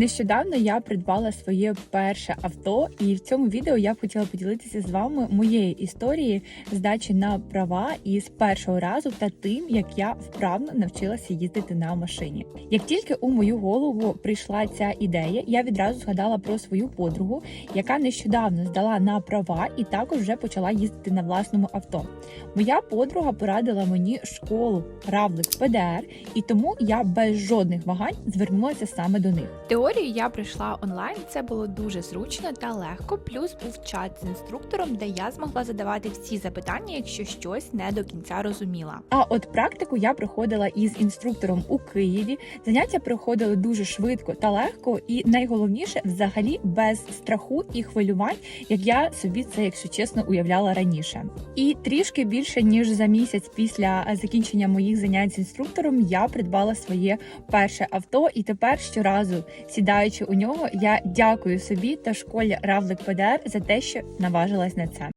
Нещодавно я придбала своє перше авто, і в цьому відео я б хотіла поділитися з вами моєю історією здачі на права із першого разу та тим, як я вправно навчилася їздити на машині. Як тільки у мою голову прийшла ця ідея, я відразу згадала про свою подругу, яка нещодавно здала на права і також вже почала їздити на власному авто. Моя подруга порадила мені школу Равлик ПДР, і тому я без жодних вагань звернулася саме до них. Теорію я прийшла онлайн, це було дуже зручно та легко. Плюс був чат з інструктором, де я змогла задавати всі запитання, якщо щось не до кінця розуміла. А от практику я проходила із інструктором у Києві. Заняття проходили дуже швидко та легко, і найголовніше, взагалі, без страху і хвилювань, як я собі це, якщо чесно, уявляла раніше. І трішки більше ніж за місяць після закінчення моїх занять з інструктором я придбала своє перше авто, і тепер щоразу, сідаючи у нього, я дякую собі та школі Равлик ПДР за те, що наважилась на це.